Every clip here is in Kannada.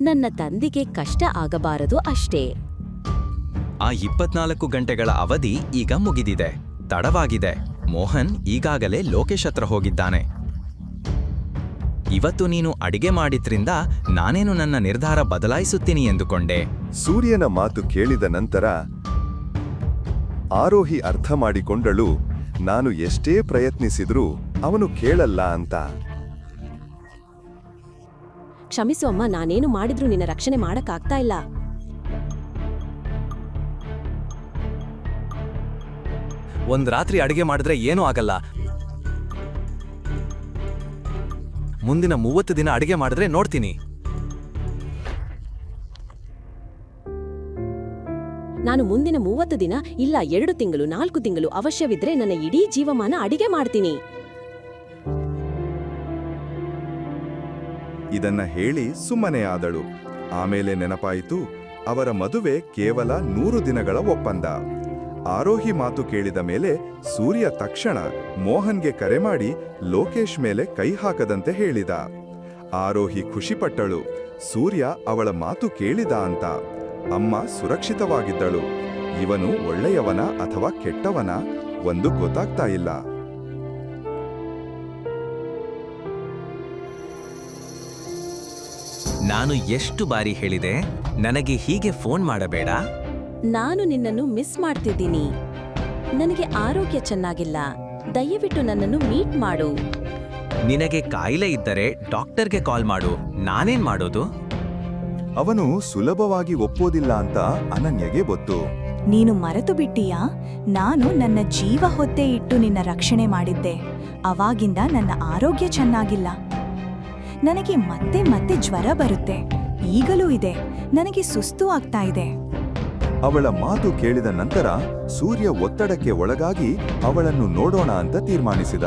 ನನ್ನ ತಂದೆಗೆ ಕಷ್ಟ ಆಗಬಾರದು ಅಷ್ಟೇ. ಆ ಇಪ್ಪತ್ನಾಲ್ಕು ಗಂಟೆಗಳ ಅವಧಿ ಈಗ ಮುಗಿದಿದೆ. ತಡವಾಗಿದೆ. ಮೋಹನ್ ಈಗಾಗಲೇ ಲೋಕೇಶ್ ಹತ್ರ ಹೋಗಿದ್ದಾನೆ. ಇವತ್ತು ನೀನು ಅಡಿಗೆ ಮಾಡಿದ್ರಿಂದ ನಾನೇನು ನನ್ನ ನಿರ್ಧಾರ ಬದಲಾಯಿಸುತ್ತೀನಿ ಎಂದುಕೊಂಡೆ. ಸೂರ್ಯನ ಮಾತು ಕೇಳಿದ ನಂತರ ಆರೋಹಿ ಅರ್ಥ ಮಾಡಿಕೊಂಡಳು ನಾನು ಎಷ್ಟೇ ಪ್ರಯತ್ನಿಸಿದ್ರೂ ಅವನು ಕೇಳಲ್ಲ ಅಂತ. ಕ್ಷಮಿಸು ಅಮ್ಮ ನಾನೇನು ಮಾಡಿದ್ರು ನಿನ್ನ ರಕ್ಷಣೆ ಮಾಡಕ್ಕಾಗ್ತಾ ಇಲ್ಲ. ಒಂದ್ ರಾತ್ರಿ ಅಡಿಗೆ ಮಾಡಿದ್ರೆ ಏನೂ ಆಗಲ್ಲ. ಮುಂದಿನ ಮೂವತ್ತು ದಿನ ಅಡಿಗೆ ಮಾಡಿದ್ರೆ ನೋಡ್ತೀನಿ. ನಾನು ಮುಂದಿನ ಮೂವತ್ತು ದಿನ ಇಲ್ಲ ಎರಡು ತಿಂಗಳು ನಾಲ್ಕು ತಿಂಗಳು ಅವಶ್ಯವಿದ್ರೆ ನನ್ನ ಇಡೀ ಜೀವಮಾನ ಅಡಿಗೆ ಮಾಡ್ತೀನಿ. ಇದನ್ನ ಹೇಳಿ ಸುಮ್ಮನೆ ಆದಳು. ಆಮೇಲೆ ನೆನಪಾಯಿತು, ಅವರ ಮದುವೆ ಕೇವಲ ನೂರು ದಿನಗಳ ಒಪ್ಪಂದ. ಆರೋಹಿ ಮಾತು ಕೇಳಿದ ಮೇಲೆ ಸೂರ್ಯ ತಕ್ಷಣ ಮೋಹನ್ಗೆ ಕರೆ ಮಾಡಿ ಲೋಕೇಶ್ ಮೇಲೆ ಕೈ ಹಾಕದಂತೆ ಹೇಳಿದ. ಆರೋಹಿ ಖುಷಿಪಟ್ಟಳು. ಸೂರ್ಯ ಅವಳ ಮಾತು ಕೇಳಿದ ಅಂತ. ಅಮ್ಮ ಸುರಕ್ಷಿತವಾಗಿದ್ದಳು. ಇವನು ಒಳ್ಳೆಯವನ ಅಥವಾ ಕೆಟ್ಟವನ ಒಂದು ಗೊತ್ತಾಗ್ತಾ ಇಲ್ಲ. ನಾನು ಎಷ್ಟು ಬಾರಿ ಹೇಳಿದೆ ನನಗೆ ಹೀಗೆ ಫೋನ್ ಮಾಡಬೇಡ? ನಾನು ನಿನ್ನನ್ನು ಮಿಸ್ ಮಾಡ್ತಿದ್ದೀನಿ. ನನಗೆ ಆರೋಗ್ಯ ಚೆನ್ನಾಗಿಲ್ಲ. ದಯವಿಟ್ಟು ನನ್ನನ್ನು ಮೀಟ್ ಮಾಡು. ನಿನಗೆ ಕಾಯಿಲೆ ಇದ್ದರೆ ಡಾಕ್ಟರ್ಗೆ ಕಾಲ್ ಮಾಡು. ನಾನೇನ್ ಮಾಡೋದು? ಅವನು ಸುಲಭವಾಗಿ ಒಪ್ಪೋದಿಲ್ಲ ಅಂತ ಅನನ್ಯಗೆ ಗೊತ್ತು. ನೀನು ಮರೆತು ಬಿಟ್ಟೀಯಾ? ನಾನು ನನ್ನ ಜೀವ ಹೊತ್ತೆ ಇಟ್ಟು ನಿನ್ನ ರಕ್ಷಣೆ ಮಾಡಿದ್ದೆ. ಅವಾಗಿಂದ ನನ್ನ ಆರೋಗ್ಯ ಚೆನ್ನಾಗಿಲ್ಲ. ನನಗೆ ಮತ್ತೆ ಮತ್ತೆ ಜ್ವರ ಬರುತ್ತೆ. ಈಗಲೂ ಇದೆ. ನನಗೆ ಸುಸ್ತು ಆಗ್ತಾ ಇದೆ. ಅವಳ ಮಾತು ಕೇಳಿದ ನಂತರ ಸೂರ್ಯ ಒತ್ತಡಕ್ಕೆ ಒಳಗಾಗಿ ಅವಳನ್ನು ನೋಡೋಣ ಅಂತ ತೀರ್ಮಾನಿಸಿದ.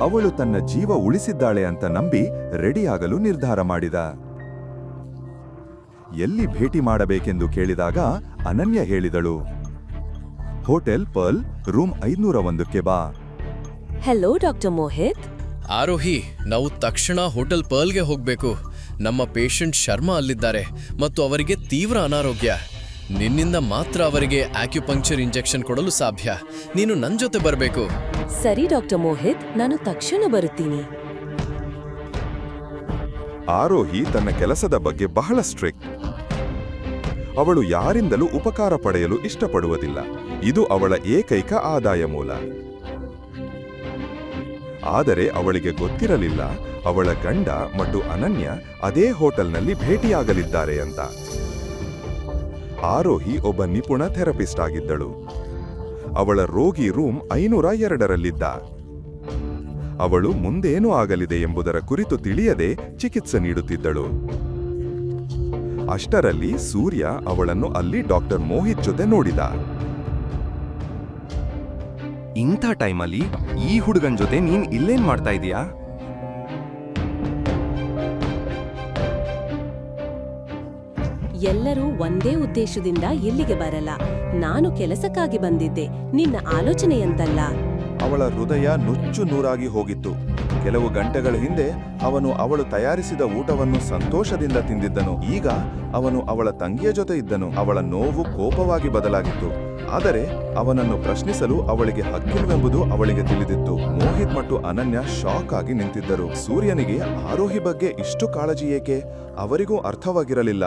ಅವಳು ತನ್ನ ಜೀವ ಉಳಿಸಿದ್ದಾಳೆ ಅಂತ ನಂಬಿ ರೆಡಿಯಾಗಲು ನಿರ್ಧಾರ ಮಾಡಿದ. ಎಲ್ಲಿ ಭೇಟಿ ಮಾಡಬೇಕೆಂದು ಕೇಳಿದಾಗ ಅನನ್ಯ ಹೇಳಿದಳು. ಹೋಟೆಲ್ ಪರ್ಲ್ ರೂಮ್ ಐದ್ನೂರ ಒಂದಕ್ಕೆ ಬಾ. ಹೆಲೋ ಡಾಕ್ಟರ್ ಮೋಹಿತ್ ಆರೋಹಿ ನಾವು ತಕ್ಷಣ ಹೋಟೆಲ್ ಪರ್ಲ್ಗೆ ಹೋಗ್ಬೇಕು. ನಮ್ಮ ಪೇಷಂಟ್ ಶರ್ಮಾ ಅಲ್ಲಿದ್ದಾರೆ ಮತ್ತು ಅವರಿಗೆ ತೀವ್ರ ಅನಾರೋಗ್ಯ. ನಿನ್ನಿಂದ ಮಾತ್ರ ಅವರಿಗೆ ಆಕ್ಯುಪಂಕ್ಚರ್ ಇಂಜೆಕ್ಷನ್ ಕೊಡಲು ಸಾಧ್ಯ. ನೀನು ನನ್ನ ಜೊತೆ ಬರಬೇಕು. ಸರಿ ಡಾಕ್ಟರ್ ಮೋಹಿತ್ ನಾನು ತಕ್ಷಣ ಬರುತ್ತೀನಿ. ಆರೋಹಿ ತನ್ನ ಕೆಲಸದ ಬಗ್ಗೆ ಬಹಳ ಸ್ಟ್ರಿಕ್ಟ್. ಅವಳು ಯಾರಿಂದಲೂ ಉಪಕಾರ ಪಡೆಯಲು ಇಷ್ಟಪಡುವುದಿಲ್ಲ. ಇದು ಅವಳ ಏಕೈಕ ಆದಾಯ ಮೂಲ. ಆದರೆ ಅವಳಿಗೆ ಗೊತ್ತಿರಲಿಲ್ಲ. ಅವಳ ಗಂಡ ಮತ್ತು ಅನನ್ಯ ಅದೇ ಹೋಟೆಲ್ನಲ್ಲಿ ಭೇಟಿಯಾಗಲಿದ್ದಾರೆ ಅಂತ. ಆರೋಹಿ ಒಬ್ಬ ನಿಪುಣ ಥೆರಪಿಸ್ಟ್ ಆಗಿದ್ದಳು. ಅವಳ ರೋಗಿ ರೂಮ್ ಐನೂರ ಎರಡರಲ್ಲಿದ್ದ. ಅವಳು ಮುಂದೇನು ಆಗಲಿದೆ ಎಂಬುದರ ಕುರಿತು ತಿಳಿಯದೆ ಚಿಕಿತ್ಸೆ ನೀಡುತ್ತಿದ್ದಳು. ಅಷ್ಟರಲ್ಲಿ ಸೂರ್ಯ ಅವಳನ್ನು ಅಲ್ಲಿ ಡಾಕ್ಟರ್ ಮೋಹಿತ್ ಜೊತೆ ನೋಡಿದ. ಇಂಥ ಟೈಮಲ್ಲಿ ಈ ಹುಡುಗನ ಜೊತೆ ನೀನ್ ಇಲ್ಲೇನ್ ಮಾಡ್ತಾ ಇದೀಯಾ? ಎಲ್ಲರೂ ಒಂದೇ ಉದ್ದೇಶದಿಂದ ಇಲ್ಲಿಗೆ ಬರಲ್ಲ. ನಾನು ಕೆಲಸಕ್ಕಾಗಿ ಬಂದಿದ್ದೆ. ನಿನ್ನ ಆಲೋಚನೆಯಂತಲ್ಲ ಅವಳ ಹೃದಯ ನುಚ್ಚು ನೂರಾಗಿ ಹೋಗಿತ್ತು. ಕೆಲವು ಗಂಟೆಗಳ ಹಿಂದೆ ಅವನು ಅವಳು ತಯಾರಿಸಿದ ಊಟವನ್ನು ಸಂತೋಷದಿಂದ ತಿಂದಿದ್ದನು. ಈಗ ಅವನು ಅವಳ ತಂಗಿಯ ಜೊತೆ ಇದ್ದನು. ಅವಳ ನೋವು ಕೋಪವಾಗಿ ಬದಲಾಗಿತ್ತು. ಆದರೆ ಅವನನ್ನು ಪ್ರಶ್ನಿಸಲು ಅವಳಿಗೆ ಹಕ್ಕಿಲ್ವೆಂಬುದು ಅವಳಿಗೆ ತಿಳಿದಿತ್ತು. ಮೋಹಿತ್ ಮತ್ತು ಅನನ್ಯ ಶಾಕ್ ಆಗಿ ನಿಂತಿದ್ದರು. ಸೂರ್ಯನಿಗೆ ಆರೋಹಿ ಬಗ್ಗೆ ಇಷ್ಟು ಕಾಳಜಿ ಏಕೆ? ಅವರಿಗೂ ಅರ್ಥವಾಗಿರಲಿಲ್ಲ.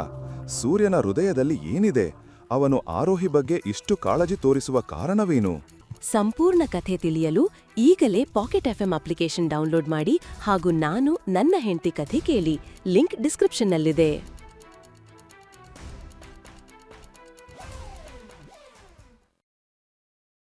ಸೂರ್ಯನ ಹೃದಯದಲ್ಲಿ ಏನಿದೆ? ಅವನು ಆರೋಹಿ ಬಗ್ಗೆ ಇಷ್ಟು ಕಾಳಜಿ ತೋರಿಸುವ ಕಾರಣವೇನು? ಸಂಪೂರ್ಣ ಕಥೆ ತಿಳಿಯಲು ಈಗಲೇ ಪಾಕೆಟ್ ಎಫ್ಎಂ ಅಪ್ಲಿಕೇಶನ್ ಡೌನ್ಲೋಡ್ ಮಾಡಿ ಹಾಗೂ ನಾನು ನನ್ನ ಹೆಂಡತಿ ಕಥೆ ಕೇಳಿ ಲಿಂಕ್ ಡಿಸ್ಕ್ರಿಪ್ಷನ್ನಲ್ಲಿದೆ.